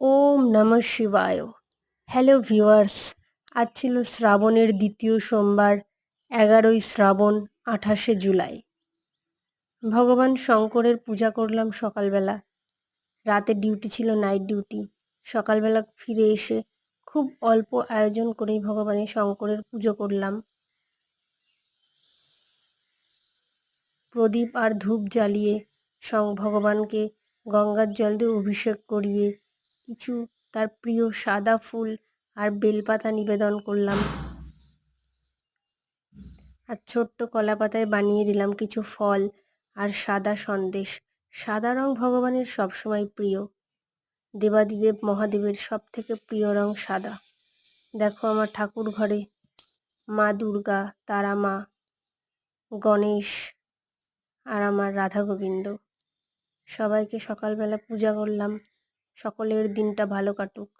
ওম নম শিবায়। Hello viewers আজ ছিল শ্রাবণের দ্বিতীয় সোমবার, এগারোই শ্রাবণ, আঠাশে জুলাই। ভগবান শঙ্করের পূজা করলাম সকালবেলা। রাতে ডিউটি ছিল নাইট ডিউটি সকালবেলা ফিরে এসে খুব অল্প আয়োজন করেই ভগবানের শঙ্করের পুজো করলাম। প্রদীপ আর ধূপ জ্বালিয়ে সং ভগবানকে গঙ্গার জল দিয়ে অভিষেক করিয়ে কিছু তার প্রিয় সাদা ফুল আর বেলপাতা নিবেদন করলাম। আর ছোট্ট কলা পাতায় বানিয়ে দিলাম কিছু ফল আর সাদা সন্দেশ। সাদা রং ভগবানের সবসময় প্রিয়। দেবাদিদেব মহাদেবের সব থেকে প্রিয় রং সাদা। দেখো আমার ঠাকুর ঘরে মা দুর্গা, তারা মা, গণেশ আর আমার রাধা গোবিন্দ। সবাইকে সকালবেলা পূজা করলাম। সকলের দিনটা ভালো কাটুক।